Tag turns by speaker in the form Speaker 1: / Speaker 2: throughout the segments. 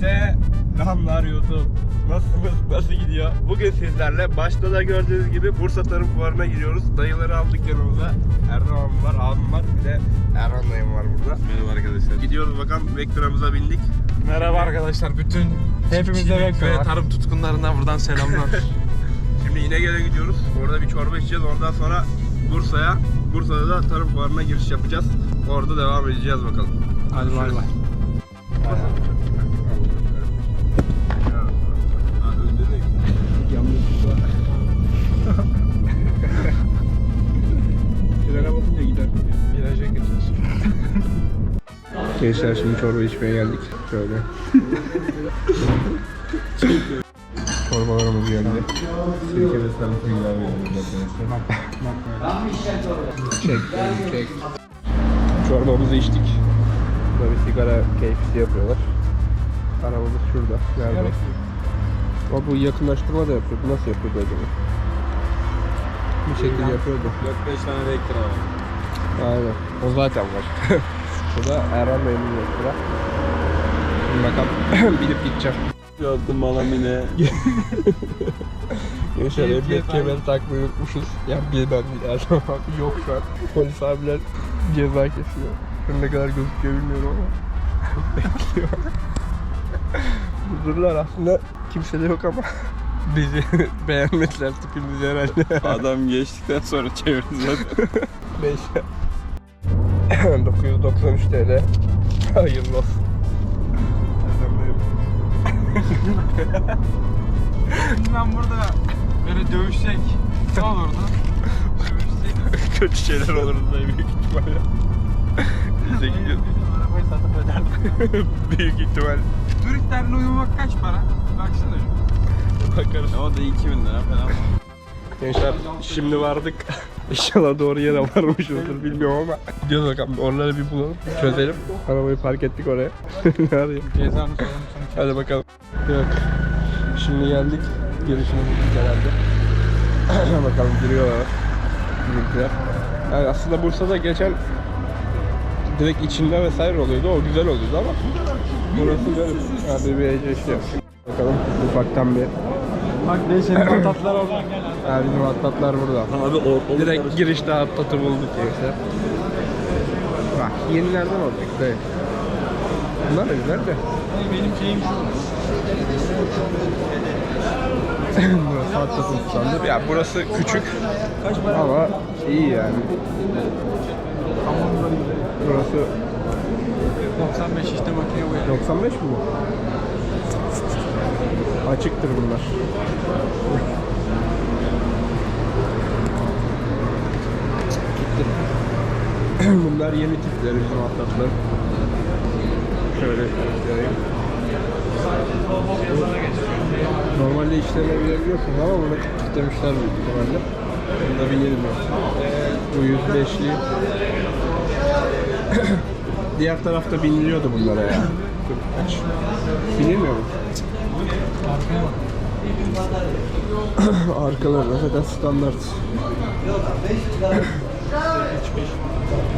Speaker 1: Selamlar YouTube. Nasılsınız? Nasıl gidiyor? Bugün sizlerle başta da gördüğünüz gibi Bursa Tarım Fuarı'na gidiyoruz. Dayıları aldık yanımıza. Abim var, abim var. Bir de Erhan dayım var burada.
Speaker 2: Merhaba arkadaşlar.
Speaker 1: Gidiyoruz bakalım Vectra'mıza bindik.
Speaker 2: Merhaba arkadaşlar. Bütün
Speaker 3: Hepimize
Speaker 2: çiftçilik ve
Speaker 3: bekliyorlar.
Speaker 2: tarım tutkunlarına buradan selamlar.
Speaker 1: Şimdi İnegöl'e gidiyoruz. Orada bir çorba içeceğiz. Ondan sonra Bursa'ya, Bursa'da da Tarım Fuarı'na giriş yapacağız. Orada devam edeceğiz bakalım.
Speaker 3: Hadi bay bay.
Speaker 1: Gençler şimdi çorba içmeye geldik. Şöyle. Çorbalarımız geldi. Sirke ve salata ilave ediyoruz Çek, çek. Çorbamızı içtik. Burada bir sigara keyfisi yapıyorlar. Arabamız şurada. Nerede? O bu yakınlaştırma da yapıyor. Bu nasıl yapıyordu acaba? Bir şekilde yapıyordu.
Speaker 2: 4-5 tane rektör var.
Speaker 1: Aynen. O zaten var. Bu da Erhan Bey'in sıra. Şimdi bakalım binip gideceğim.
Speaker 2: Gördüm malamine.
Speaker 1: Gençler emniyet kemeri takmayı unutmuşuz. Ya bilmem Erhan abi yok şu an. Polis abiler ceza kesiyor. Ne kadar gözüküyor bilmiyorum ama. Bekliyor. Huzurlar aslında kimse de yok ama bizi beğenmediler tipimizi herhalde.
Speaker 2: Adam geçtikten sonra çevirdi zaten.
Speaker 1: 5 993 TL. Hayırlı olsun.
Speaker 3: Ben burada böyle dövüşsek ne olurdu? Dövüşsek.
Speaker 1: Kötü şeyler olurdu da büyük ihtimalle. Biz de gidiyoruz.
Speaker 3: Arabayı satıp öderdim.
Speaker 1: büyük ihtimal.
Speaker 3: Türklerle uyumak kaç para? Baksana şu.
Speaker 1: Bakarız.
Speaker 2: o da 2000 lira falan.
Speaker 1: Gençler şimdi vardık. İnşallah doğru yere varmışızdır bilmiyorum ama. Gidiyoruz bakalım oraları bir bulalım. Çözelim. Arabayı park ettik oraya. ne arayayım?
Speaker 3: Cezanı
Speaker 1: Hadi bakalım. Yok. Şimdi geldik. Girişine gittik herhalde. bakalım giriyorlar. Bizimkiler. Yani aslında Bursa'da geçen direkt içinde vesaire oluyordu. O güzel oluyordu ama burası böyle. Hadi bir ece işte. Bakalım ufaktan bir.
Speaker 3: Bak değişelim tatlar oradan gel.
Speaker 1: Ha, bizim atlatlar burada.
Speaker 2: Abi o,
Speaker 1: Direkt girişte atlatı bulduk gençler. Bak yenilerden olacak dayı. Bunlar da güzel de.
Speaker 3: Benim şeyim
Speaker 1: burası atlatın standı. Ya burası küçük ama iyi yani. Burası
Speaker 3: 95 işte makine bu ya.
Speaker 1: 95 mi bu? Açıktır bunlar. Bunlar yeni tipleri bizim atlatlar. Şöyle göstereyim. Normalde işlemeyebiliyorsun ama bunu istemişler büyük ihtimalle. Bunda binelim yok. Bu 105'li. Diğer tarafta biniliyordu bunlara ya. Binilmiyor mu? Arkalarına zaten standart.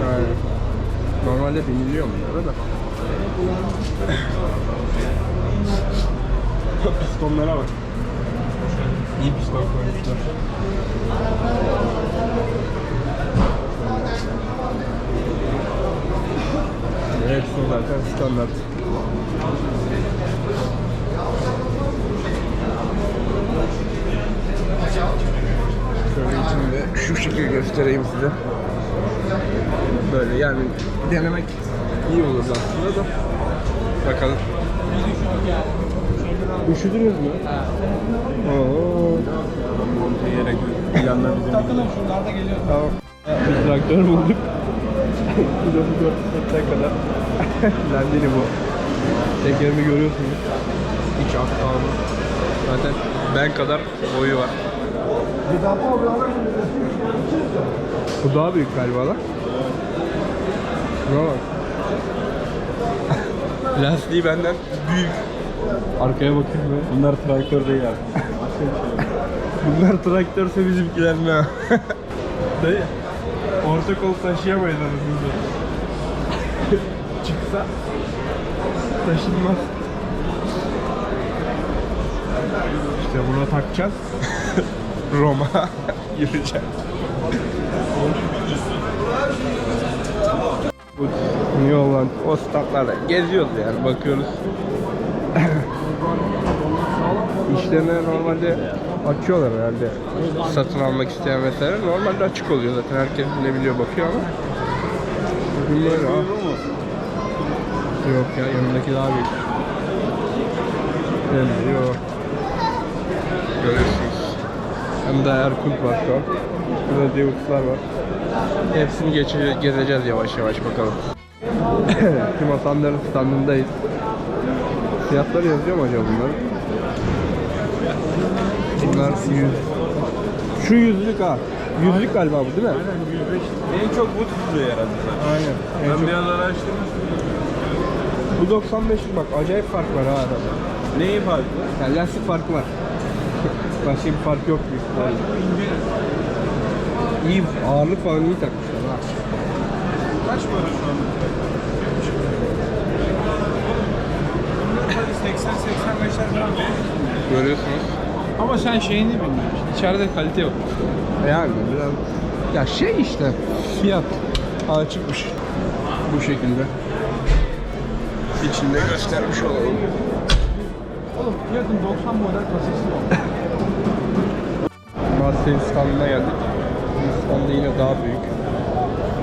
Speaker 1: Aynen. Normalde biniliyor bunlara da. Pistonlara bak. İyi piston koymuşlar. Hepsi zaten standart. Şöyle içinde şu şekilde göstereyim size. Böyle yani denemek iyi olur aslında da. Bakalım. Üşüdünüz mü? Oo.
Speaker 2: Monte Yanlar bizim
Speaker 3: Şunlar da geliyor.
Speaker 1: Tamam. Bir traktör bulduk. Kilosu 4 metre kadar. Landini bu. Tekerimi görüyorsunuz. İç aksamı. Zaten ben kadar boyu var. Bu daha büyük galiba lan. Şuna bak. Lastiği benden büyük. Arkaya bakayım mı?
Speaker 2: Bunlar traktör değil abi.
Speaker 1: Bunlar traktörse bizimkiler ne? Dayı. Orta kol taşıyamayız arasında. Çıksa taşınmaz. İşte buna takacağız. Roma yürüyeceğiz. Bu Holland o statlarda geziyoruz yani bakıyoruz. İşlerine normalde açıyorlar herhalde. Satın almak isteyen vesaire. Normalde açık oluyor zaten herkes ne biliyor bakıyor ama. Bugün böyle ha. Yok ya yanındaki daha büyük. Belli yok. Görüyorsunuz. Hem de Erkut var şu an. Burada Deus'lar var. Hepsini geçe gezeceğiz yavaş yavaş bakalım. Tüm Hasanların standındayız. Fiyatları yazıyor mu acaba bunlar? Bunlar 100. Şu yüzlük ha. Yüzlük galiba bu değil mi?
Speaker 2: En çok bu tutuluyor herhalde zaten.
Speaker 1: Aynen. En
Speaker 2: Ben
Speaker 1: çok-
Speaker 2: biraz araştırmıştım.
Speaker 1: Bu 95 bak acayip fark var ha arada.
Speaker 2: Neyi farklı?
Speaker 1: Yani lastik farkı var. Başka bir fark yok büyük ihtimalle. İyi ağırlık falan iyi takmışlar ha.
Speaker 2: Kaç para şu an? 80-85'ler falan
Speaker 1: Görüyorsunuz.
Speaker 3: Ama sen şeyini bilmiyorsun. İçeride kalite yok.
Speaker 1: Yani biraz ya şey işte fiyat açıkmış bu şekilde. İçinde göstermiş olalım.
Speaker 3: Oğlum fiyatın 90 model kasası var.
Speaker 1: Mercedes standına geldik. Standı yine daha büyük.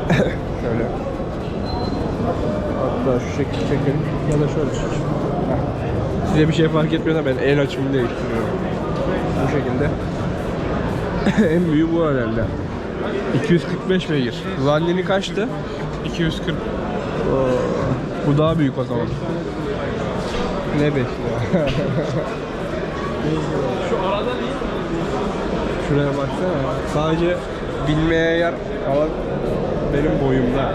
Speaker 1: Şöyle. Hatta şu şekilde çekelim ya da şöyle çekelim. Size bir şey fark etmiyorsa ben el açımını değiştiriyorum. Bu şekilde. en büyüğü bu herhalde. 245 beygir. Zannini kaçtı?
Speaker 3: 240.
Speaker 1: Oo, bu daha büyük o zaman. Ne 5 lira?
Speaker 3: Şu arada değil.
Speaker 1: Şuraya baksana. Sadece bilmeye yer alan benim boyumda.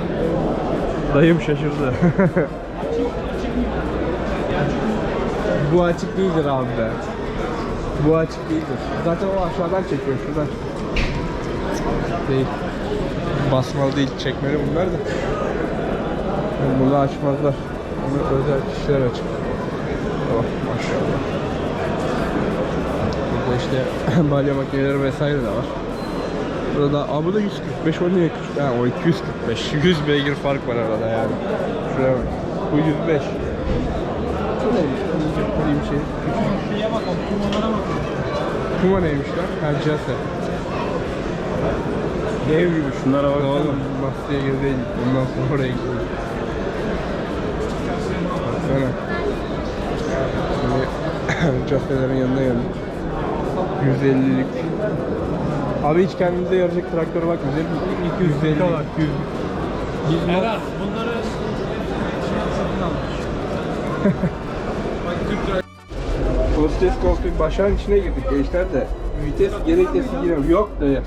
Speaker 1: Dayım şaşırdı. Bu açık değildir abi be. Bu açık değildir. Zaten o aşağıdan çekiyor şuradan. Değil. Basmalı değil çekmeli bunlar da. Bunu açmazlar. Bunu özel kişiler açık. Oh maşallah. Burada işte balya makineleri vesaire de var. Burada aa bu da 145 o niye küçük? Ha o 245. 100 beygir fark var arada yani. Şuraya bak. Bu 105. Bu neymiş? Bir şey.
Speaker 3: Şeye bakalım. Kumalara bakalım.
Speaker 1: Kuma neymiş lan? Ha Jase. Dev gibi
Speaker 2: Şunlara baksana.
Speaker 1: Oğlum Mastiye girdi Ondan sonra oraya gidiyor. Baksana. Şimdi Jase'lerin yanına geldik. 150'lik. Abi hiç kendimize yarayacak traktöre bakmayacağız. 250
Speaker 3: dolar.
Speaker 1: 200.
Speaker 3: Erar bunları satın almış. Bak Türk lira.
Speaker 1: Hostes koltuk başağın içine girdik gençler de. Vites geri vitesi giremiyor. Yok dayı.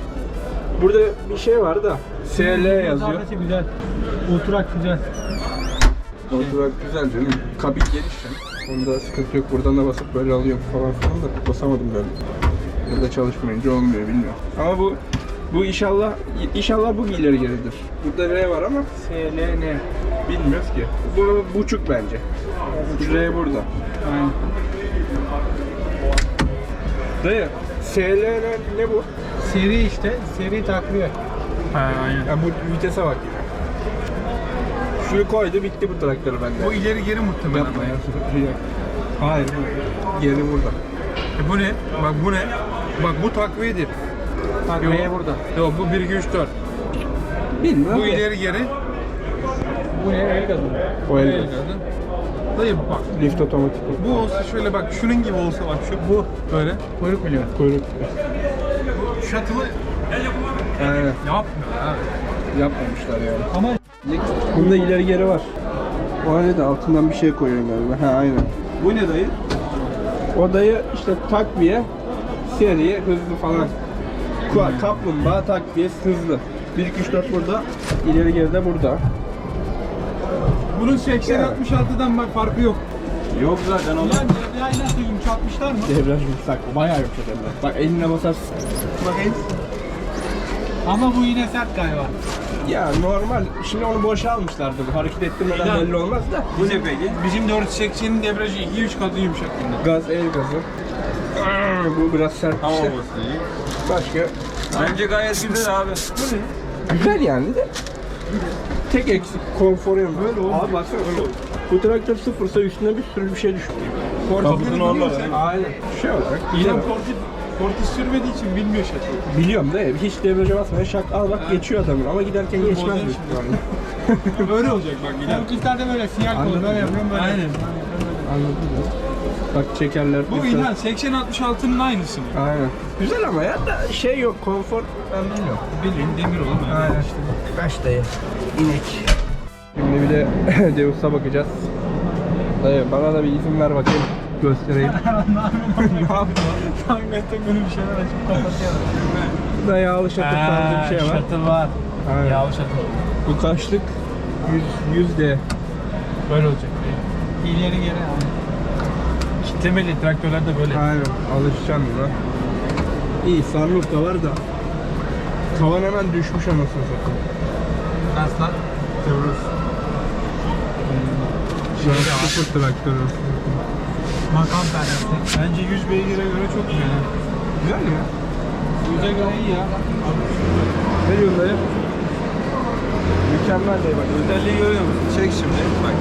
Speaker 1: Burada bir şey var da. SL yazıyor.
Speaker 3: Sadece güzel. Oturak güzel.
Speaker 1: Oturak güzel canım. Kabin geniş. Onda sıkıntı yok. Buradan da basıp böyle alıyorum falan filan da basamadım ben. Burada çalışmayınca olmuyor bilmiyorum. Ama bu bu inşallah inşallah bu ileri geridir. Burada R var ama
Speaker 3: SLN.
Speaker 1: bilmiyoruz ki. Bu buçuk bence. R burada.
Speaker 3: Aynen.
Speaker 1: Dayı SL ne bu?
Speaker 3: Seri işte. Seri takviye. Ha aynen.
Speaker 1: Ya bu vitese bak. Şunu koydu bitti bu traktör bende.
Speaker 3: Bu ileri geri muhtemelen.
Speaker 1: Yapma ya. Hayır geri burada.
Speaker 3: E bu ne? Bak bu ne? Bak bu takviyedir.
Speaker 1: Takviye
Speaker 3: burada. Yok bu 1 2 3 4.
Speaker 1: Bilmiyorum.
Speaker 3: Bu
Speaker 1: da.
Speaker 3: ileri geri. Bu ne? El gazı.
Speaker 1: O el
Speaker 3: El
Speaker 1: gazı.
Speaker 3: Dayı bak.
Speaker 1: Lift otomatik.
Speaker 3: Bu olsa şöyle bak şunun gibi olsa bak şu bu böyle. Kuyruk biliyor.
Speaker 1: Kuyruk.
Speaker 3: Şatılı
Speaker 1: Aynen.
Speaker 3: yapmıyor abi.
Speaker 1: Yapmamışlar yani.
Speaker 3: Ama
Speaker 1: Bunda ileri geri var. O halde de altından bir şey koyuyorsun galiba. Ha aynen.
Speaker 2: Bu ne dayı?
Speaker 1: Odayı işte takviye, seri, hızlı falan. Ku- Kaplumbağa takviye hızlı. 1 2 3 4 burada. ileri geri de burada.
Speaker 3: bunun 80 66'dan bak farkı yok.
Speaker 2: Yok zaten oğlum.
Speaker 3: Yani ya nasıl yumuşatmışlar atmışlar mı?
Speaker 1: Debriyaj yumuşak. Bayağı yumuşak hem de. Bak eline basarsın.
Speaker 3: Bakayım. Ama bu yine sert galiba.
Speaker 1: Ya normal. Şimdi onu boşa almışlardı. Bu hareket ettirmeden
Speaker 3: İnan.
Speaker 1: belli olmaz da.
Speaker 2: Bu ne peki?
Speaker 3: Bizim 480'in debriyajı 2-3 katı yumuşak bunda.
Speaker 1: Gaz, el gazı. Bu biraz sert
Speaker 2: Hava
Speaker 1: işte.
Speaker 2: olması iyi.
Speaker 1: Başka
Speaker 2: Bence gayet güzel abi.
Speaker 1: Güzel yani de. Tek eksik konforu yanı. Böyle
Speaker 2: olur.
Speaker 1: Abi baksana öyle olur. Bu traktör sıfırsa üstüne bir sürü bir şey düştü.
Speaker 2: Kaputun orada.
Speaker 1: Aynen. Şey olarak.
Speaker 3: İlan
Speaker 1: Yine
Speaker 3: korku, korku sürmediği için bilmiyor şaşırıyor.
Speaker 1: biliyorum da hiç debriyaja basmaya şak al bak geçiyor adamın ama giderken geçmez mi?
Speaker 3: Böyle olacak bak gider.
Speaker 4: Korkutlarda böyle sinyal
Speaker 1: Anladım.
Speaker 4: kolu böyle yapıyorum böyle.
Speaker 3: Aynen.
Speaker 1: Anladın mı? Bak çekerler.
Speaker 3: Bu. İlhan 80-66'nın aynısı mı?
Speaker 1: Aynen. Güzel ama ya da şey yok konfor ben bilmiyorum.
Speaker 3: Bildiğin demir olan yani.
Speaker 1: Aynen. Kaç dayı? İnek. Şimdi bir de Deus'a bakacağız. Dayı bana da bir izin ver bakayım. Göstereyim.
Speaker 3: ne yapıyor? Hakikaten böyle bir şeyler açıp kapatıyor.
Speaker 1: Burada yağlı şatır tarzı bir şey var.
Speaker 4: Şatıl var.
Speaker 1: Aynen.
Speaker 4: Yağlı şatıl.
Speaker 1: Bu kaçlık? 100, 100 de.
Speaker 4: Böyle olacak. İleri geri yani. Kitlemeli traktörlerde böyle.
Speaker 1: Aynen. Alışacaksın buna. İyi sunroof da var da. Tavan hemen düşmüş anasını satayım.
Speaker 4: Nasıl lan?
Speaker 1: Kıbrıs. Şu an sıfır traktör olsun.
Speaker 4: Makam perdesi.
Speaker 3: Bence 100 beygire göre çok güzel. ha.
Speaker 1: Güzel ya.
Speaker 3: 100'e göre iyi ya.
Speaker 1: Ne diyorsun dayı? Mükemmel dayı bak.
Speaker 2: Özelliği görüyor musun? Çek şimdi. Bak.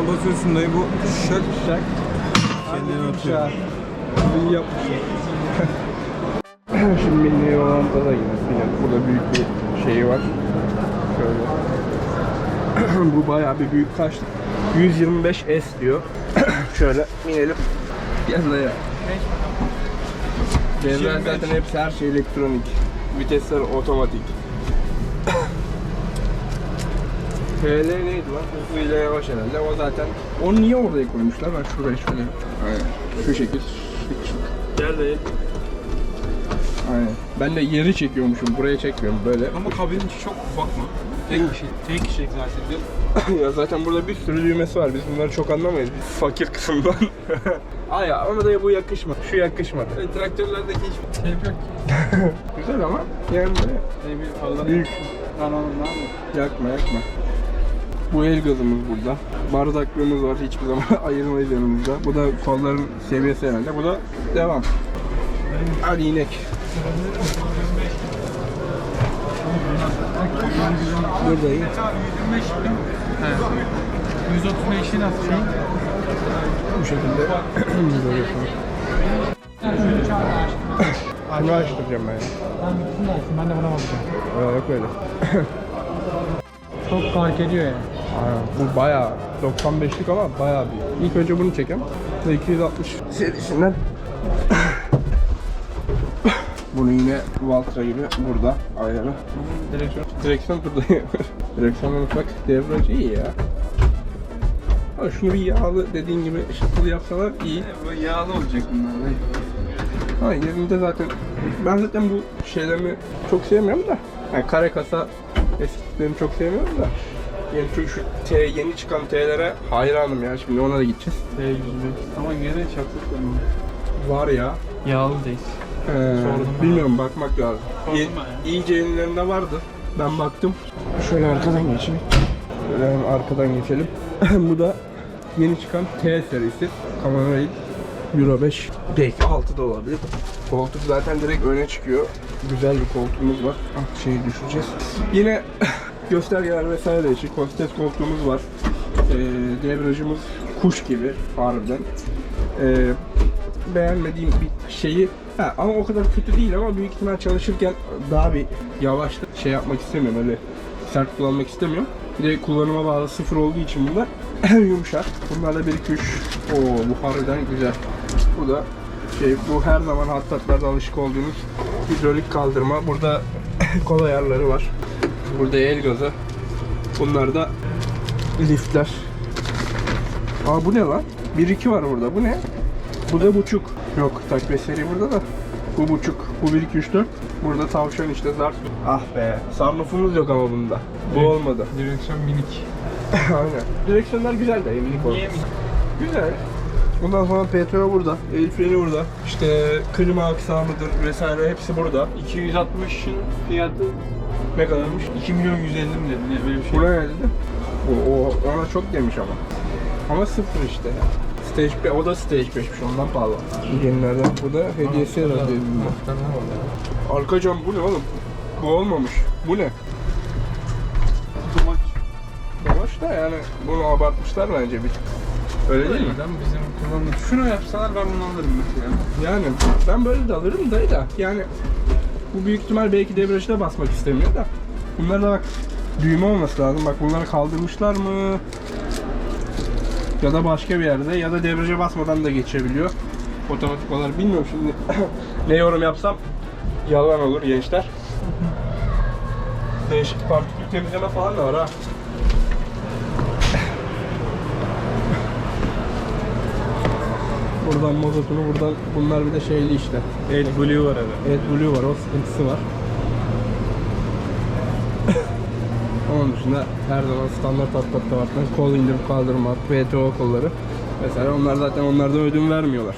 Speaker 2: Buna basıyorsun dayı bu şak
Speaker 1: Şak.
Speaker 2: kendini atıyor.
Speaker 1: İyi yapmışlar. Şimdi milli olan da yine yine burada büyük bir şeyi var. Şöyle. Bu bayağı bir büyük kaç? 125 S diyor. Şöyle binelim. Gel dayı. Devren zaten hepsi her şey elektronik. Vitesler otomatik. TL neydi lan? Hızlıyla yavaş herhalde. O zaten. Onu niye orada koymuşlar? Bak şuraya şöyle. Aynen. Şu şekil.
Speaker 3: Gel dayı.
Speaker 1: Aynen. Ben de yeri çekiyormuşum. Buraya çekmiyorum böyle.
Speaker 3: Ama kabinin içi çok ufak mı? Tek kişi. Tek kişilik zaten.
Speaker 1: ya zaten burada bir sürü düğmesi var. Biz bunları çok anlamayız. Biz fakir kısımdan. Ay ya ama da bu yakışmadı. Şu yakışmadı.
Speaker 3: E, traktörlerdeki hiçbir şey yok ki.
Speaker 1: Güzel ama yani böyle
Speaker 3: Şey bir Allah
Speaker 1: büyük.
Speaker 3: Lan oğlum ne yapıyorsun?
Speaker 1: Yakma yakma. Bu el gazımız burada. Bardaklığımız var. Hiçbir zaman ayırmayız yanımızda. Bu da kolların seviyesi herhalde. Bu da devam. Hadi inek. Buradayım.
Speaker 3: 125 bin. He. 135'i nasıl şey?
Speaker 1: Bu şekilde. Böyle. Bunu açtıracağım ben.
Speaker 4: Ben bütün de açtım. Ben de buna bakacağım.
Speaker 1: Öyle yok öyle.
Speaker 4: Çok fark ediyor yani.
Speaker 1: Aynen. Bu bayağı 95'lik ama bayağı büyük. İlk önce bunu çekelim. Ve 260 serisinden. Bunu yine Valtra gibi burada ayarı.
Speaker 3: Direksiyon.
Speaker 1: Direksiyon burada. Direksiyon ufak. Devraj iyi ya. Ha şunu bir yağlı dediğin gibi şıklı yapsalar iyi.
Speaker 2: Bu yağlı olacak bunlar.
Speaker 1: Ha yerinde zaten ben zaten bu şeylerimi çok sevmiyorum da. Yani kare kasa eskitlerini çok sevmiyorum da. Yani şu, şu T, yeni çıkan T'lere hayranım ya. Şimdi ona da gideceğiz.
Speaker 3: T105. Ama gene çaklık var.
Speaker 1: Var ya.
Speaker 3: Yağlı değil.
Speaker 1: Ee,
Speaker 3: Sordum ben.
Speaker 1: bilmiyorum bakmak lazım.
Speaker 3: Sordum ben
Speaker 1: iyice yenilerinde vardı. Ben baktım. Şöyle arkadan geçeyim. Şöyle hemen arkadan geçelim. Bu da yeni çıkan T serisi. Rail Euro 5. Belki 6 da olabilir. Koltuk zaten direkt öne çıkıyor. Güzel bir koltuğumuz var. Ah şeyi düşüreceğiz. Yine göstergeler vesaire için kostet koltuğumuz var. Ee, debriyajımız kuş gibi harbiden. Ee, beğenmediğim bir şeyi ha, ama o kadar kötü değil ama büyük ihtimal çalışırken daha bir yavaş şey yapmak istemiyorum öyle sert kullanmak istemiyorum. Bir de kullanıma bağlı sıfır olduğu için bunlar yumuşak. Bunlarla 1 2 3 Oo bu harbiden güzel. Bu da şey bu her zaman hattatlarda alışık olduğunuz hidrolik kaldırma. Burada kol ayarları var. Burada el gazı. Bunlar da liftler. Aa bu ne lan? 1-2 var burada. Bu ne? Bu da buçuk. Yok takviye seri burada da. Bu buçuk. Bu 1 2 3 4. Burada tavşan işte zar. Ah be. Sunroofumuz yok ama bunda. Bu olmadı.
Speaker 3: Direksiyon minik.
Speaker 1: Aynen. Direksiyonlar güzel de eminik oldu.
Speaker 3: Minik?
Speaker 1: Güzel. Bundan sonra PTO burada. El freni burada. İşte klima aksamıdır vesaire hepsi burada.
Speaker 3: 260'ın fiyatı
Speaker 1: Ne kadarmış?
Speaker 3: 2 milyon 150 mi dedin? Ne böyle bir şey.
Speaker 1: Buraya ne dedi? O, o ona çok demiş ama. Ama sıfır işte. Stage 5, o da Stage 5'miş ondan pahalı. Yenilerden. Bu da hediyesi herhalde evimde. Arka cam bu ne oğlum? Bu olmamış. Bu ne?
Speaker 3: Tomaç.
Speaker 1: Yavaş da yani bunu abartmışlar bence bir. Öyle değil mi?
Speaker 3: Lan bizim kullandığımız. Şunu yapsalar ben bunu alırım mesela.
Speaker 1: Yani ben böyle de alırım da da yani bu büyük ihtimal belki debriyajda basmak istemiyor da bunlar da bak düğme olması lazım. Bak bunları kaldırmışlar mı? Ya da başka bir yerde ya da debriyaja basmadan da geçebiliyor. Otomatik olarak bilmiyorum şimdi ne yorum yapsam yalan olur gençler. Değişik partikül temizleme falan da var ha. Buradan mazotunu, buradan bunlar bir de şeyli işte.
Speaker 2: AdBlue var herhalde.
Speaker 1: Evet Blue var, o sıkıntısı var. Onun dışında her zaman standart hatlarda var. Kol indirip kaldırma, VTO kolları. Mesela onlar zaten onlardan ödün vermiyorlar.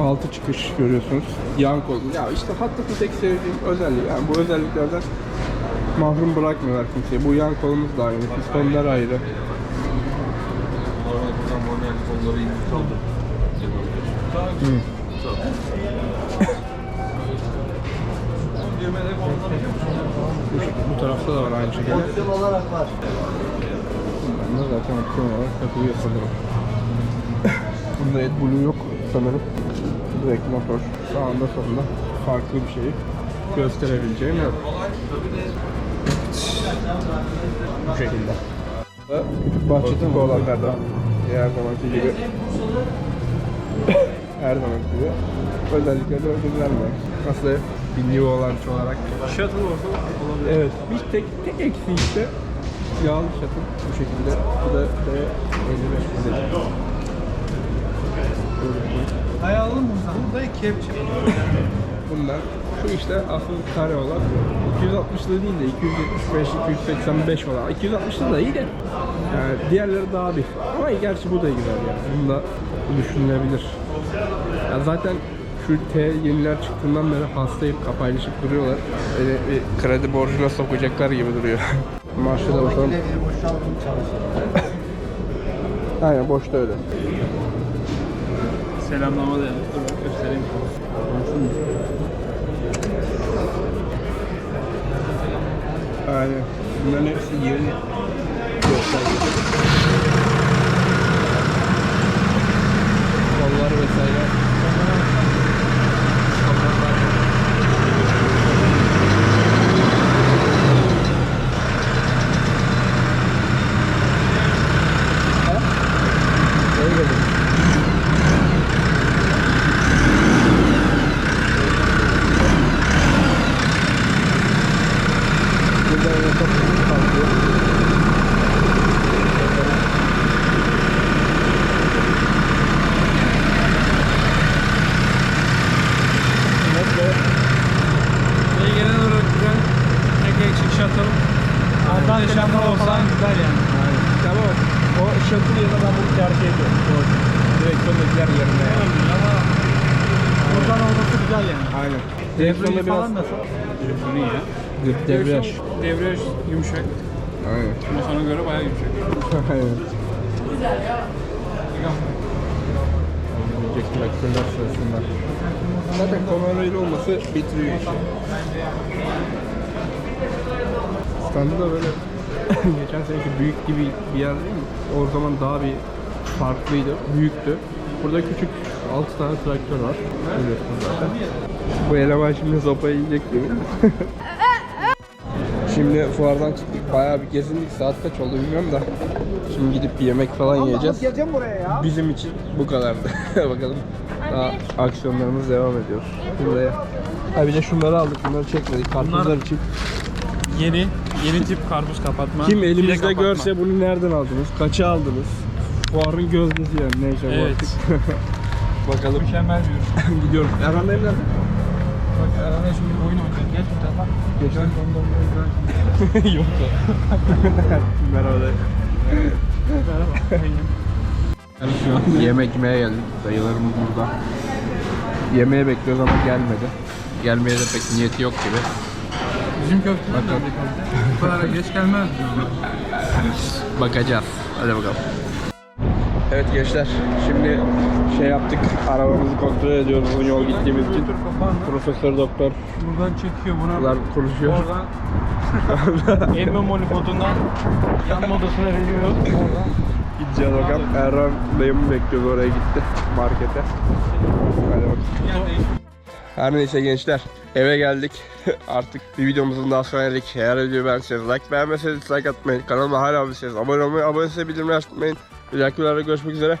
Speaker 1: Altı çıkış görüyorsunuz. Yan kol. Ya işte Hattat'ın tek sevdiğim özelliği. Yani bu özelliklerden mahrum bırakmıyorlar kimseyi. Bu yan kolumuz da aynı. Pistonlar ayrı.
Speaker 2: Normalde buradan manuel kolları
Speaker 1: Bu, bu tarafta da var aynı şekilde. Opsiyon olarak var. Bunda zaten opsiyon olarak takılıyor sanırım. Bunda AdBlue yok sanırım. Direkt motor sağında solunda farklı bir şeyi gösterebileceğim yok. Bu şekilde. Küçük bahçede olanlardan her zamanki gibi her zamanki gibi özellikle de ödül vermiyor. Nasıl bir New Holland olarak
Speaker 2: Shuttle olsa olabilir.
Speaker 1: Evet. Bir tek tek eksiği işte yağlı şatın bu şekilde. Bu da B55 modeli.
Speaker 3: Ayağlı sen? Burada kepçe.
Speaker 1: Bunlar şu işte asıl kare olan 260'lı değil de 275 285 olan 260'lı da iyi de yani diğerleri daha bir ama gerçi bu da güzel yani bunu da düşünülebilir ya zaten şu T yeniler çıktığından beri hastayıp kapaylaşıp duruyorlar Böyle bir kredi borcuna sokacaklar gibi duruyor Marşı da bakalım Aynen boşta öyle
Speaker 3: Selamlama da yap. Dur göstereyim.
Speaker 1: Aynen. Bunların hepsi yeni gösterge. Kollar vesaire. Ha? Öyle mi? Burada öyle çok kalkıyor. Nasıl?
Speaker 3: İyi genel olarak güzel. Tek eksik shuttle.
Speaker 4: Arkadan
Speaker 3: Muhteşem
Speaker 4: selamlar
Speaker 3: olsa-
Speaker 4: falan güzel yani.
Speaker 1: Tamam. O shuttle ya da ben bunu tercih ediyorum. O direksiyondakiler yerine. yani.
Speaker 3: Ama
Speaker 4: Buradan olması güzel yani.
Speaker 1: Aynen. Biraz
Speaker 4: falan nasıl?
Speaker 3: telefonu iyi ya.
Speaker 1: debriyaj.
Speaker 3: Debriyaj yumuşak.
Speaker 1: Aynen.
Speaker 3: Ama sana göre bayağı yumuşak.
Speaker 1: Aynen. Gelecek traktörler sırasında. Zaten konvoylu olması bitiriyor işi. Standı da böyle geçen seneki büyük gibi bir yer değil mi? O zaman daha bir farklıydı, büyüktü. Burada küçük 6 tane traktör var. Görüyorsunuz zaten. Bu eleman şimdi sopayı yiyecek değil mi? Şimdi fuardan çıktık bayağı bir gezindik. Saat kaç oldu bilmiyorum da. Şimdi gidip bir yemek falan yiyeceğiz. Bizim için bu kadardı. Bakalım. Daha aksiyonlarımız devam ediyor. Buraya. Ha bir de şunları aldık. Bunları çekmedik. Karpuzlar için.
Speaker 3: Yeni, yeni tip karpuz kapatma.
Speaker 1: Kim elimizde
Speaker 3: kapatma.
Speaker 1: görse bunu nereden aldınız? Kaça aldınız? Fuarın gözdesi yani neyse bu
Speaker 3: Evet.
Speaker 1: artık. Bakalım.
Speaker 3: Mükemmel bir ürün.
Speaker 1: Gidiyorum. Erhan Bey nerede?
Speaker 3: Bak arada şimdi oyun oynayacak. Geç bu tarafa.
Speaker 1: Geçti.
Speaker 3: Gel
Speaker 1: Yok Merhaba.
Speaker 3: Merhaba.
Speaker 1: Yani şu an yemek yemeye geldik. Dayılarımız burada. Yemeğe bekliyoruz ama gelmedi. Gelmeye de pek niyeti yok gibi.
Speaker 3: Bizim köfteler kaldı? Bu kadar geç gelmez.
Speaker 1: Bakacağız. Hadi bakalım. Evet gençler şimdi şey yaptık arabamızı kontrol ediyoruz uzun yol gittiğimiz için. Profesör doktor
Speaker 3: Buradan çekiyor buna.
Speaker 1: bunlar konuşuyor.
Speaker 3: Oradan emme molipotundan yanma odasına veriyor. Oradan
Speaker 1: Gideceğiz bakalım. Erhan dayımı bekliyoruz oraya gitti markete. Hadi bakalım. Her neyse gençler eve geldik. Artık bir videomuzun daha sonuna geldik. Eğer videoyu beğendiyseniz like beğenmezseniz like atmayın. Kanalıma hala abone değilseniz abone olmayı, abone değilseniz bildirimleri açmayın. Bir dahaki videolarda görüşmek üzere.